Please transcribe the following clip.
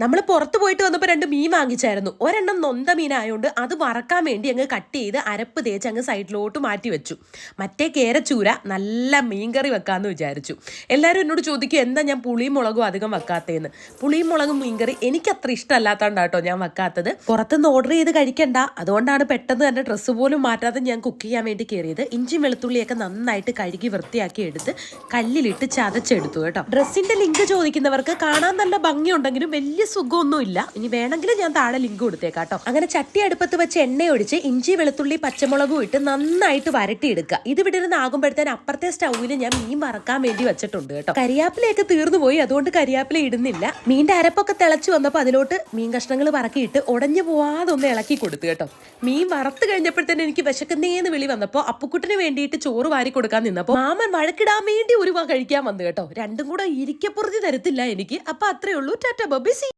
നമ്മൾ പുറത്ത് പോയിട്ട് വന്നപ്പോൾ രണ്ട് മീൻ വാങ്ങിച്ചായിരുന്നു. ഒരെണ്ണം നൊന്ത മീനായതുകൊണ്ട് അത് വറക്കാൻ വേണ്ടി അങ്ങ് കട്ട് ചെയ്ത് അരപ്പ് തേച്ച് അങ്ങ് സൈഡിലോട്ട് മാറ്റി വെച്ചു. മറ്റേ കേരച്ചൂര നല്ല മീൻകറി വെക്കാമെന്ന് വിചാരിച്ചു. എല്ലാവരും എന്നോട് ചോദിക്കും എന്താ ഞാൻ പുളിയും മുളകും അധികം വെക്കാത്തതെന്ന് പുളിയും മുളകും മീൻകറി എനിക്ക് അത്ര ഇഷ്ടമല്ലാത്തതുകൊണ്ട് കേട്ടോ ഞാൻ വെക്കാത്തത്. പുറത്തുനിന്ന് ഓർഡർ ചെയ്ത് കഴിക്കണ്ട. അതുകൊണ്ടാണ് പെട്ടെന്ന് തന്നെ ഡ്രസ്സ് പോലും മാറ്റാതെ ഞാൻ കുക്ക് ചെയ്യാൻ വേണ്ടി കയറിയത് ഇഞ്ചി വെളുത്തുള്ളിയൊക്കെ നന്നായിട്ട് കഴുകി വൃത്തിയാക്കി എടുത്ത് കല്ലിലിട്ട് ചതച്ചെടുത്തു കേട്ടോ. ഡ്രസ്സിന്റെ ലിങ്ക് ചോദിക്കുന്നവർക്ക് കാണാൻ നല്ല ഭംഗിയുണ്ടെങ്കിലും വലിയ സുഖമൊന്നും ഇല്ല ഇനി വേണമെങ്കിൽ ഞാൻ താഴെ ലിങ്ക് കൊടുത്തേക്കാം കേട്ടോ. അങ്ങനെ ചട്ടി അടുപ്പത്ത് വെച്ച് എണ്ണ ഒഴിച്ച് ഇഞ്ചി വെളുത്തുള്ളി പച്ചമുളകും ഇട്ട് നന്നായിട്ട് വരട്ടിയെടുക്കുക. ഇത് ഇവിടെ ആകുമ്പോഴത്തേന് അപ്പുറത്തെ സ്റ്റൗവിൽ ഞാൻ മീൻ വറക്കാൻ വേണ്ടി വെച്ചിട്ടുണ്ട് കേട്ടോ. കരിയാപ്പിലയൊക്കെ തീർന്നു പോയി അതുകൊണ്ട് കരിയാപ്പില ഇടുന്നില്ല. മീന്റെ അരപ്പൊക്കെ തിളച്ചു വന്നപ്പോൾ അതിലോട്ട് മീൻ കഷ്ണങ്ങൾ വറക്കിയിട്ട് ഉടഞ്ഞു പോവാതെ ഒന്ന് ഇളക്കി കൊടുത്തു കേട്ടോ. മീൻ വറുത്ത് കഴിഞ്ഞപ്പോഴത്തേന് എനിക്ക് വിശക്കുന്നേന്ന് വിളി വന്നപ്പോൾ അപ്പുക്കുട്ടിന് വേണ്ടിയിട്ട് ചോറ് വാരി കൊടുക്കാൻ നിന്നപ്പോൾ മാമൻ വഴക്കിടാൻ വേണ്ടി ഒരു കഴിക്കാൻ വന്നു കേട്ടോ. രണ്ടും കൂടെ ഇരിക്കപ്പുറത്തി തരത്തില്ല എനിക്ക്. അപ്പൊ അത്രേ ഉള്ളൂ. ടാറ്റ ബബിസി